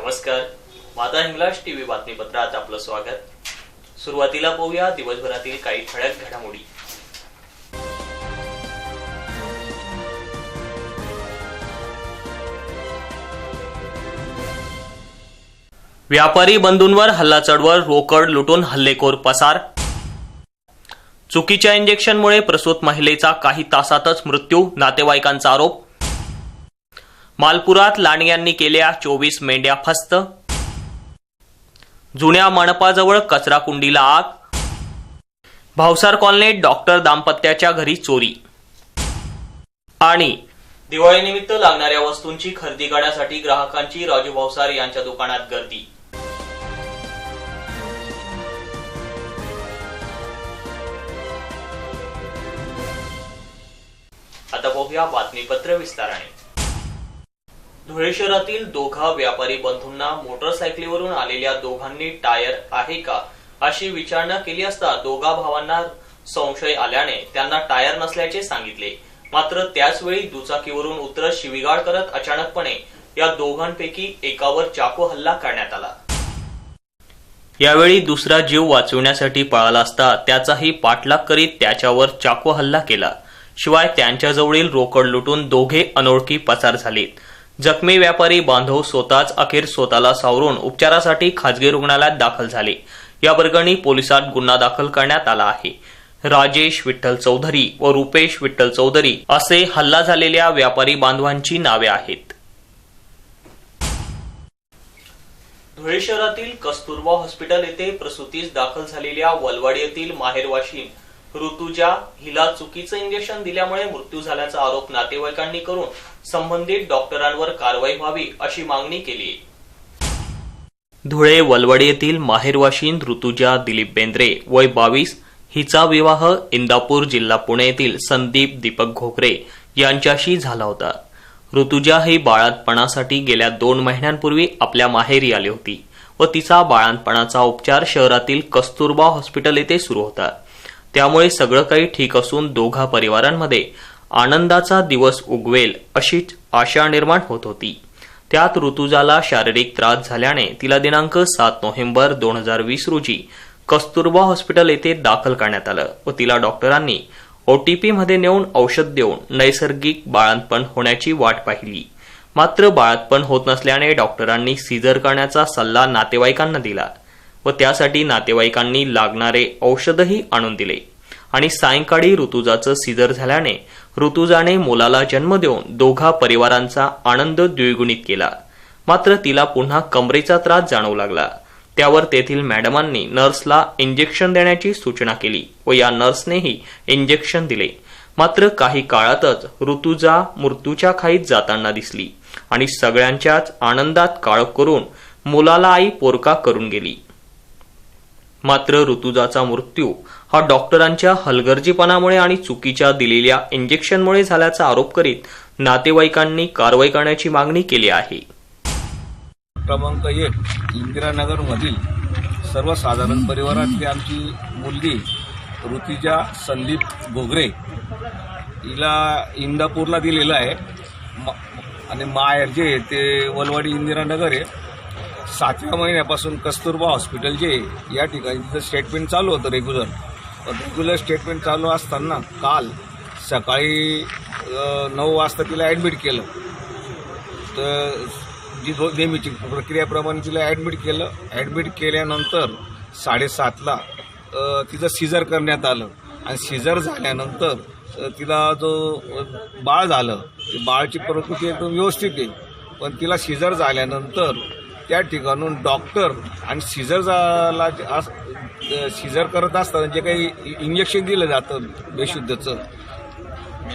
नमस्कार. माझा हिंगलाज टीव्ही बातमीपत्रात आपलं स्वागत. सुरुवातीला पाहूया दिवसभरातील काही ठळक घडामोडी. व्यापारी बंधूंवर हल्ला चढवर रोकड लुटून हल्लेखोर पसार. चुकीच्या इंजेक्शनमुळे प्रसूत महिलेचा काही तासातच मृत्यू नातेवाईकांचा आरोप. मालपुरात लांडग्यांनी केल्या चोवीस मेंढ्या फस्त. जुन्या मनपाजवळ कचरा कुंडीला आग. भावसार कॉलनीत डॉक्टर दाम्पत्याच्या घरी चोरी. आणि दिवाळीनिमित्त लागणाऱ्या वस्तूंची खरेदी करण्यासाठी ग्राहकांची राजू भावसार यांच्या दुकानात गर्दी. आता बघूया बातमीपत्र विस्ताराने. धुळे शहरातील दोघा व्यापारी बंधूंना मोटरसायकलीवरून आलेल्या दोघांनी टायर आहे का अशी विचारणा केली असता दोघा भावांना संशय आल्याने त्यांना टायर नसल्याचे सांगितले. मात्र त्याचवेळी दुचाकीवरून उतरत शिविगाळ करत अचानकपणे या दोघांपैकी एकावर चाकू हल्ला करण्यात आला. यावेळी दुसरा जीव वाचवण्यासाठी पळाला असता त्याचाही पाठलाग करीत त्याच्यावर चाकू हल्ला केला. शिवाय त्यांच्याजवळील रोकड लुटून दोघे अनोळखी पसार झालेत. जखमी व्यापारी बांधव स्वतःच अखेर स्वतःला सावरून उपचारासाठी खाजगी रुग्णालयात दाखल झाले. या प्रकरणी पोलिसात गुन्हा दाखल करण्यात आला आहे. राजेश विठ्ठल चौधरी व रुपेश विठ्ठल चौधरी असे हल्ला झालेल्या व्यापारी बांधवांची नावे आहेत. धुळे शहरातील कस्तुरबा हॉस्पिटल येथे प्रसूतीस दाखल झालेल्या वलवाड येथील माहेरवाशीन ऋतुजा हिला चुकीचं इंजेक्शन दिल्यामुळे मृत्यू झाल्याचा आरोप नातेवाईकांनी करून संबंधित डॉक्टरांवर कारवाई व्हावी अशी मागणी केली. धुळे वलवडी येथील माहेरवाशीन ऋतुजा दिलीप बेंद्रे वय बावीस हिचा विवाह इंदापूर जिल्हा पुणे येथील संदीप दीपक घोकरे यांच्याशी झाला होता. ऋतुजा ही बाळातपणासाठी गेल्या दोन महिन्यांपूर्वी आपल्या माहेरी आली होती व तिचा बाळांतपणाचा उपचार शहरातील कस्तुरबा हॉस्पिटल येथे सुरू होता. त्यामुळे सगळं काही ठीक असून दोघा परिवारांमध्ये आनंदाचा दिवस उगवेल अशीच आशा निर्माण होत होती. त्यात ऋतुजाला शारीरिक त्रास झाल्याने तिला दिनांक सात नोव्हेंबर दोन हजार वीस रोजी कस्तुरबा हॉस्पिटल येथे दाखल करण्यात आलं व तिला डॉक्टरांनी ओटीपीमध्ये नेऊन औषध देऊन नैसर्गिक बाळंतपण होण्याची वाट पाहिली. मात्र बाळंतपण होत नसल्याने डॉक्टरांनी सीझर करण्याचा सल्ला नातेवाईकांना दिला. व त्यासाठी नातेवाईकांनी लागणारे औषधही आणून दिले. आणि सायंकाळी ऋतुजाचं सिजर झाल्याने ऋतुजाने मुलाला जन्म देऊन दोघा परिवारांचा आनंद द्विगुणित केला. मात्र तिला पुन्हा कमरेचा त्रास जाणवू लागला. त्यावर तेथील मॅडमांनी नर्सला इंजेक्शन देण्याची सूचना केली व या नर्सनेही इंजेक्शन दिले. मात्र काही काळातच ऋतुजा मृत्यूच्या खाईत जाताना दिसली आणि सगळ्यांच्याच आनंदात काळ करून मुलाला आई पोरका करून गेली. मात्र ऋतुजाचा मृत्यू हा डॉक्टरांच्या हलगर्जीपणामुळे आणि चुकीच्या दिलेल्या इंजेक्शनमुळे झाल्याचा आरोप करीत नातेवाईकांनी कारवाई करण्याची मागणी केली आहे. क्रमांक एक इंदिरानगरमधील सर्वसाधारण परिवारातली आमची मुलगी ऋतुजा संदीप गोगरे हिला इंदापूरला दिलेलं आहे. आणि माहेर जे ते वलवाडी इंदिरानगर आहे. सातव्या महिन्यापासून कस्तुरबा हॉस्पिटल जे आहे, या ठिकाणी तिचं स्टेटमेंट चालू होतं रेग्युलर पण रेग्युलर स्टेटमेंट चालू असताना काल सकाळी नऊ वाजता तिला ॲडमिट केलं. तर जी जो नेहमीची प्रक्रियाप्रमाणे तिला ॲडमिट केलं. ॲडमिट केल्यानंतर साडेसातला तिचं सिजर करण्यात आलं. आणि सिजर झाल्यानंतर तिला जो बाळ झालं ते बाळची प्रकृती एकदम व्यवस्थित आहे. पण तिला सिजर झाल्यानंतर त्या ठिकाणून डॉक्टर आणि सिजर झाला सिजर करत असताना जे काही इंजेक्शन दिलं जातं बेशुद्धचं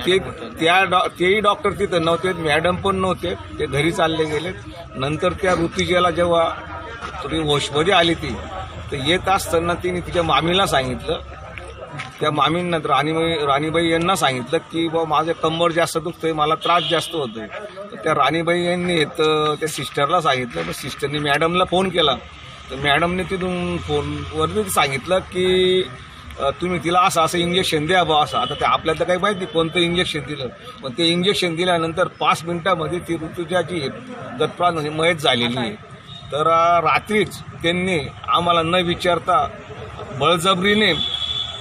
ते त्या डॉ तेही डॉक्टर तिथं नव्हते मॅडम पण नव्हते ते घरी चालले गेले. नंतर त्या ऋतुजेला जेव्हा थोडी होशमध्ये आली ती तर येत असताना तिने तिच्या मामीला सांगितलं त्या मामींना राणीबाई राणीबाई यांना सांगितलं की बा माझं कंबर जास्त दुखतोय मला त्रास जास्त होतोय. तर त्या राणीबाई यांनी तर त्या सिस्टरला सांगितलं तर सिस्टरनी मॅडमला फोन केला. तर मॅडमने तिथून फोनवरती सांगितलं की तुम्ही तिला असं असं इंजेक्शन द्या बा असं. आता ते आपल्याला तर काही माहिती कोणतं इंजेक्शन दिलं. पण ते इंजेक्शन दिल्यानंतर पाच मिनिटामध्ये ती ऋतुजाची गतप्राण म्हणजे मयत झालेली आहे. तर रात्रीच त्यांनी आम्हाला न विचारता बळजबरीने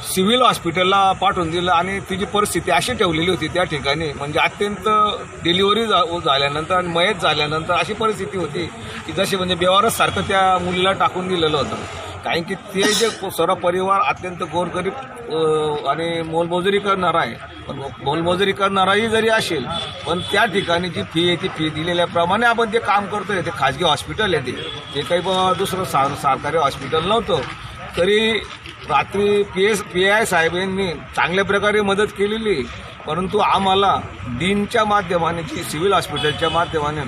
सिव्हिल हॉस्पिटलला पाठवून दिलं आणि तिची परिस्थिती अशी ठेवलेली होती त्या ठिकाणी म्हणजे अत्यंत डिलिव्हरी झाल्यानंतर आणि मयत झाल्यानंतर अशी परिस्थिती होती की जशी म्हणजे व्यवहारच सारखं त्या मुलीला टाकून दिलेलं होतं. कारण की ते जे सर्व परिवार अत्यंत गोरगरीब आणि मोलमजुरी करणार आहे. पण मोलमजुरी करणाराही जरी असेल पण त्या ठिकाणी जी फी आहे ती फी दिलेल्याप्रमाणे आपण जे काम करतोय ते खाजगी हॉस्पिटल आहे ते. काही दुसरं सार सरकारी हॉस्पिटल नव्हतं तरी रात्री पी एस पी आय साहेबांनी चांगल्या प्रकारे मदत केलेली परंतु आम्हाला डीनच्या माध्यमाने जी सिव्हिल हॉस्पिटलच्या माध्यमाने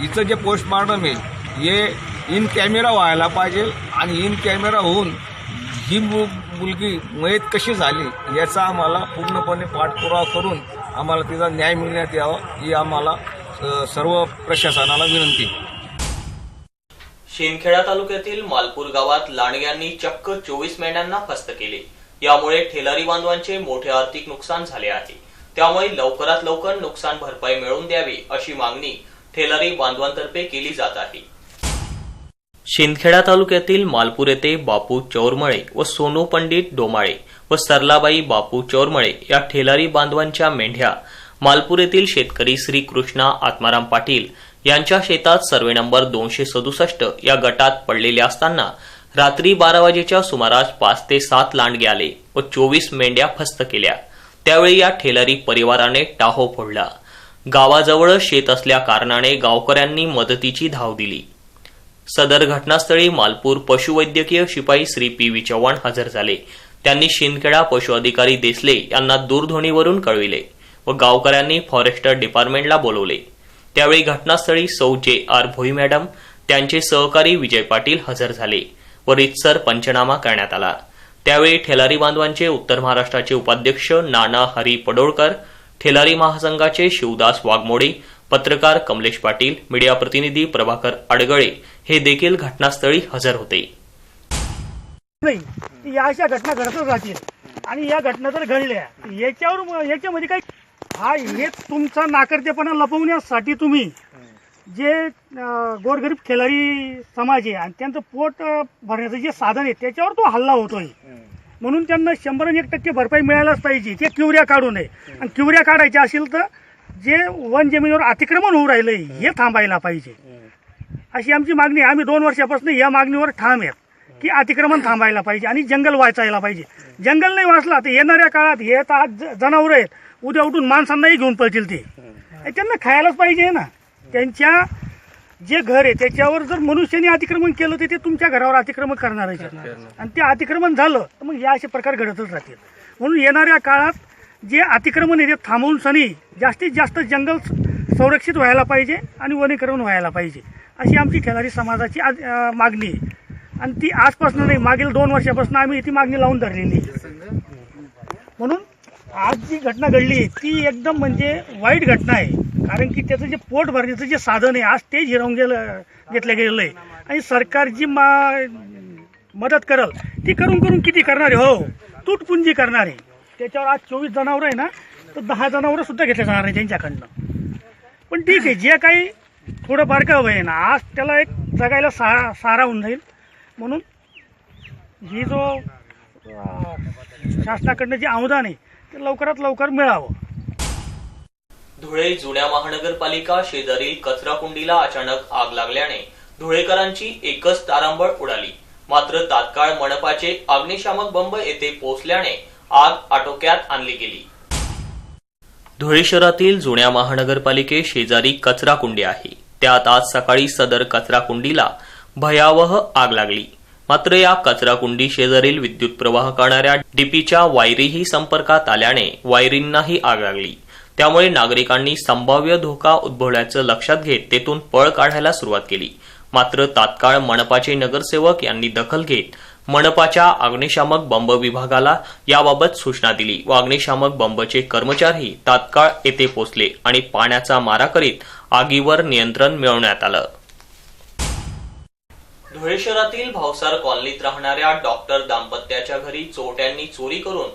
हिचं जे पोस्टमार्टम आहे हे इन कॅमेरा व्हायला पाहिजे आणि इन कॅमेरा होऊन ही मु- मुलगी मयत कशी झाली याचा आम्हाला पूर्णपणे पाठपुरावा करून आम्हाला तिचा न्याय मिळण्यात यावा ही आम्हाला सर्व प्रशासनाला विनंती. शिंदखेडा तालुक्यातील मालपूर गावात लांडग्यांनी चक्क चोवीस मेंढ्यांना फस्त केले. यामुळे ठेलारी बांधवांचे मोठे आर्थिक नुकसान झाले आहे. त्यामुळे लवकरात लवकर नुकसान भरपाई मिळवून द्यावी अशी मागणी ठेलारी बांधवांतर्फे केली जात आहे. शिंदखेडा तालुक्यातील मालपूर येथे बापू चौरमळे व सोनू पंडित डोमाळे व सरलाबाई बापू चौरमळे या ठेलारी बांधवांच्या मेंढ्या मालपूर येथील शेतकरी श्री कृष्णा आत्माराम पाटील यांच्या शेतात सर्वे नंबर दोनशे सदुसष्ट या गटात पडलेले असताना रात्री बारा वाजेच्या सुमारास पाच ते सात लांडगे आले व चोवीस मेंढ्या फस्त केल्या. त्यावेळी या ठेलारी परिवाराने टाहो फोडला. गावाजवळ शेत असल्या कारणाने गावकऱ्यांनी मदतीची धाव दिली. सदर घटनास्थळी मालपूर पशुवैद्यकीय शिपाई श्री पी व्ही चव्हाण हजर झाले. त्यांनी शिंदखेडा पशु अधिकारी देसले यांना दूरध्वनीवरून कळविले व गावकऱ्यांनी फॉरेस्टर डिपार्टमेंटला बोलवले. त्यावेळी घटनास्थळी सौ जे आर भोई मॅडम त्यांचे सहकारी विजय पाटील हजर झाले व रितसर पंचनामा करण्यात आला. त्यावेळी ठेलारी बांधवांचे उत्तर महाराष्ट्राचे उपाध्यक्ष नाना हरी पडोळकर ठेलारी महासंघाचे शिवदास वाघमोडे पत्रकार कमलेश पाटील मीडिया प्रतिनिधी प्रभाकर अडगळे हे देखील घटनास्थळी हजर होते. या अशा घटना घडतच राहतील. आणि या घटना जर घडल्या याच्यावर याच्यामध्ये काही हा हे तुमचा नाकर्तेपणा लपवण्यासाठी तुम्ही जे अं, गोरगरीब खेळारी समाज आहे आणि त्यांचं पोट अं, भरण्याचं जे साधन आहे त्याच्यावर तो हल्ला होतोय. म्हणून त्यांना शंभर आणि एक टक्के भरपाई मिळायलाच पाहिजे. ते किवऱ्या काढू नये. आणि क्युऱ्या काढायच्या असेल तर जे वन जमिनीवर अतिक्रमण होऊ राहिलंय हे थांबायला पाहिजे. अशी आमची मागणी आहे. आम्ही दोन वर्षापासून या मागणीवर ठाम आहेत की अतिक्रमण थांबायला पाहिजे आणि जंगल वाचायला पाहिजे. जंगल नाही वाचला तर येणाऱ्या काळात हे तर आज जनावर आहेत. उद्या उठून माणसांनाही घेऊन पळतील ते. त्यांना खायलाच पाहिजे ना. त्यांच्या जे घर आहे त्याच्यावर जर मनुष्याने अतिक्रमण केलं तर ते तुमच्या घरावर अतिक्रमण करणार आहे. आणि ते अतिक्रमण झालं तर मग या असे प्रकार घडतच राहतील. म्हणून येणाऱ्या काळात जे अतिक्रमण आहे ते थांबवून सनी जास्तीत जास्त जंगल संरक्षित व्हायला पाहिजे आणि वनीकरण व्हायला पाहिजे. अशी आमची खेळाडी समाजाची आज मागणी आहे. आणि ती आजपासून नाही मागील दोन वर्षापासून आम्ही ती मागणी लावून धरलेली. म्हणून आज जी घटना घडली ती एकदम म्हणजे वाईट घटना आहे. कारण की त्याचं जे पोट भरण्याचं जे साधन आहे आज ते हिरावून गेलं घेतलं गेलेलं आहे. आणि सरकार जी मा मदत करल ती करून करून किती करणार आहे? हो तुटपुंजी करणार आहे. त्याच्यावर आज चोवीस जनावरं आहे ना तर दहा जनावरं सुद्धा घेतले जाणार नाही त्यांच्याकडनं. पण ठीक आहे जे काही थोडंफार का आहे ना आज त्याला एक जगायला सा सारा होऊन जाईल. म्हणून ही जो शासनाकडनं जे अनुदान आहे ते लवकरात लवकर मिळावं. धुळे जुन्या महानगरपालिका शेजारील कचरा कुंडीला अचानक आग लागल्याने धुळेकरांची एकच तारांबळ उडाली. मात्र तात्काळ मनपाचे अग्निशामक बंब येथे पोहोचल्याने आग आटोक्यात आणली गेली. धुळे शहरातील जुन्या महानगरपालिके शेजारी कचरा कुंडी आहे. त्यात आज सकाळी सदर कचरा कुंडीला भयावह आग लागली. मात्र या कचराकुंडी शेजारील विद्युत प्रवाह करणाऱ्या डीपीच्या वायरीही संपर्कात आल्याने वायरींनाही आग लागली. त्यामुळे नागरिकांनी संभाव्य धोका उद्भवल्याचं लक्षात घेत तेथून पळ काढायला सुरुवात केली. मात्र तात्काळ मनपाचे नगरसेवक यांनी दखल घेत मनपाच्या अग्निशामक बंब विभागाला याबाबत सूचना दिली व अग्निशामक बंबचे कर्मचारी तात्काळ येथे पोहोचले आणि पाण्याचा मारा करीत आगीवर नियंत्रण मिळवण्यात आलं. धुळे शहरातील भावसार कॉलनीत राहणाऱ्या डॉक्टर दाम्पत्याच्या घरी चोरट्यांनी चोरी करून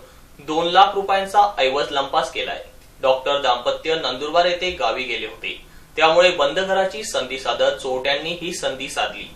दोन लाख रुपयांचा ऐवज लंपास केलाय. डॉक्टर दाम्पत्य नंदुरबार येथे गावी गेले होते. त्यामुळे बंद घराची संधी साधत चोरट्यांनी ही संधी साधली.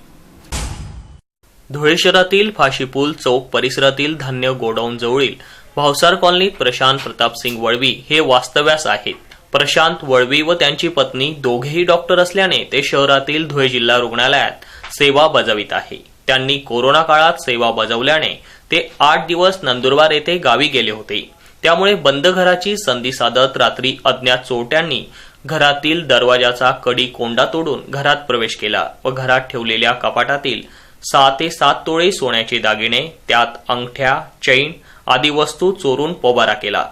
धुळे शहरातील फाशीपूल चौक परिसरातील धान्य गोडाऊन जवळील भावसार कॉलनीत प्रशांत प्रतापसिंग वळवी हे वास्तव्यास आहेत. प्रशांत वळवी व त्यांची पत्नी दोघेही डॉक्टर असल्याने ते शहरातील धुळे जिल्हा रुग्णालयात सेवा बजावित आहे. त्यांनी कोरोना काळात सेवा बजावल्याने ते आठ दिवस नंदुरबार येथे गावी गेले होते. त्यामुळे बंद घराची संधी साधत रात्री अज्ञात चोरट्यांनी घरातील दरवाजाचा कडी कोंडा तोडून घरात प्रवेश केला व घरात ठेवलेल्या कपाटातील सहा ते सात तोळे सोन्याचे दागिने त्यात अंगठ्या चैन आदी वस्तू चोरून पोबारा केला.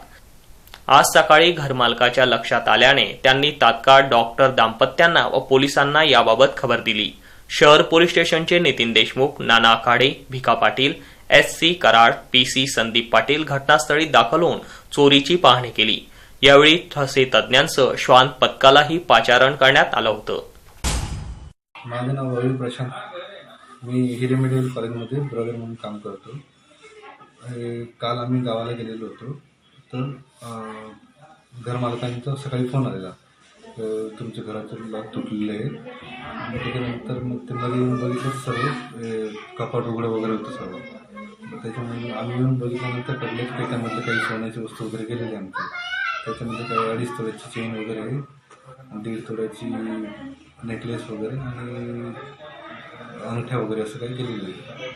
आज सकाळी घरमालकाच्या लक्षात आल्याने त्यांनी तात्काळ डॉक्टर दाम्पत्यांना व पोलिसांना याबाबत खबर दिली. शहर पोलीस स्टेशनचे Nitin Deshmukh Nana Akhade Bhika Patil S C Karad P C Sandeep Patil घटनास्थळी दाखल होऊन चोरीची पाहणी केली. यावेळी ठसे तज्ज्ञांचं श्वान पथकालाही पाचारण करण्यात आलं होतं. माझं नाव रवी प्रशांत. मी हिरे मेडिकल कॉलेजमध्ये ब्रदर म्हणून काम करतो. काल आम्ही गावाला गेलेलो होतो. तर घरमालकांचा सकाळी फोन आलेला. तर तुमच्या घराचं लॉक तुटलेलं आहे आणि त्याच्यानंतर मग ते मध्ये येऊन बघितलं सर्व कपाट उघडं वगैरे होतं सर्व त्याच्यामध्ये त्याच्यामुळे आम्ही येऊन बघितल्यानंतर कळलं की त्याच्यामध्ये काही सोन्याची वस्तू वगैरे गेलेली आमची. त्याच्यामध्ये काही अडीच तोड्याची चेन वगैरे आहे दीड तोड्याची नेकलेस वगैरे आणि अंगठ्या वगैरे असं काही केलेलं आहे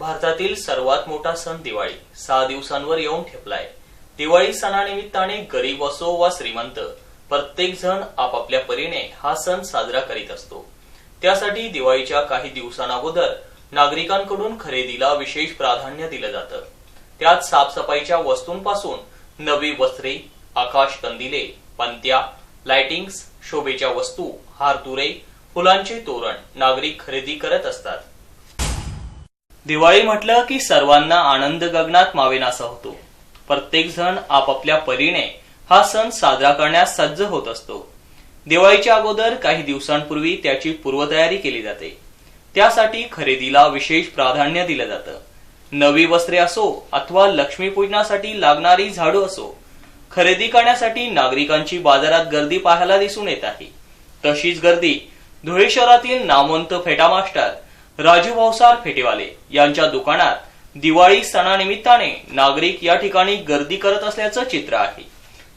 भारतातील सर्वात मोठा सण दिवाळी. सहा दिवसांवर येऊन ठेपलाय. दिवाळी सणानिमित्ताने गरीब असो वा श्रीमंत प्रत्येक जण आपापल्या परीने हा सण साजरा करीत असतो. त्यासाठी दिवाळीच्या काही दिवसांअगोदर नागरिकांकडून खरेदीला विशेष प्राधान्य दिलं जातं. त्यात साफसफाईच्या वस्तूंपासून नवी वस्त्रे आकाश कंदिले पंत्या लाइटिंग्स शोभेच्या वस्तू हारतुरे फुलांचे तोरण नागरिक खरेदी करत असतात. दिवाळी म्हटलं की सर्वांना आनंद गगनात मावेनासा होतो. प्रत्येक जण आपापल्या परीने हा सण साजरा करण्यास सज्ज होत असतो. दिवाळीच्या अगोदर काही दिवसांपूर्वी त्याची पूर्वतयारी केली जाते. त्यासाठी खरेदीला विशेष प्राधान्य दिलं जातं. नवी वस्त्रे असो अथवा लक्ष्मीपूजनासाठी लागणारी झाडू असो खरेदी करण्यासाठी नागरिकांची बाजारात गर्दी पाहायला दिसून येत आहे. तशीच गर्दी धुळे शहरातील नामवंत फेटा मास्टर राजू भावसार फेटेवाले यांच्या दुकानात दिवाळी सणानिमित्ताने नागरिक या ठिकाणी गर्दी करत असल्याचं चित्र आहे.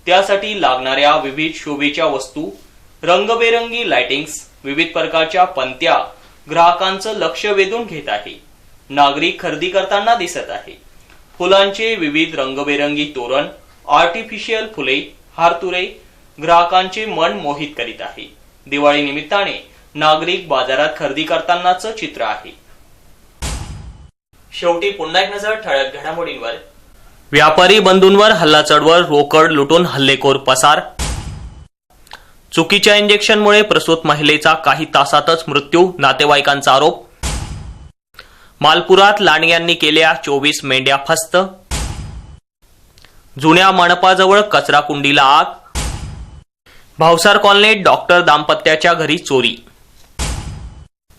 त्यासाठी लागणाऱ्या विविध शोभेच्या वस्तू रंगबेरंगी लाइटिंग्स विविध प्रकारच्या पंत्या ग्राहकांचं लक्ष वेधून घेत आहे. नागरिक खरेदी करताना दिसत आहे. फुलांचे विविध रंगबेरंगी तोरण आर्टिफिशियल फुले हारतुरे ग्राहकांचे मन मोहित करीत आहे. दिवाळी निमित्ताने नागरिक बाजारात खरेदी करतानाच चित्र आहे. शेवटी पुन्हा एक नजर ठळक घडामोडींवर. व्यापारी बंधूंवर हल्ला चढवळ रोकड लुटून हल्लेखोर पसार. चुकीच्या इंजेक्शनमुळे प्रसूत महिलेचा काही तासातच मृत्यू नातेवाईकांचा आरोप. मालपुरात लांडग्यांनी केल्या चोवीस मेंढ्या फस्त. जुन्या मंडपाजवळ कचरा कुंडीला आग. भावसार कॉलनीत डॉक्टर दाम्पत्याच्या घरी चोरी.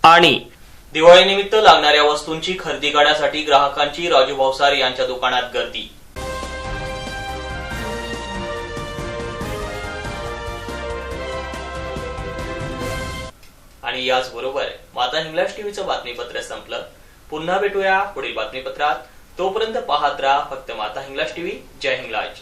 आणि दिवाळीनिमित्त लागणाऱ्या वस्तूंची खरेदी करण्यासाठी ग्राहकांची राजू भावसार यांच्या दुकानात गर्दी. आणि याचबरोबर माता हिंगलाज टीव्हीचं बातमीपत्र संपलं. पुन्हा भेटूया पुढील बातमीपत्रात. तोपर्यंत पाहत राहा फक्त माता हिंगलाज टीव्ही. जय हिंगलाज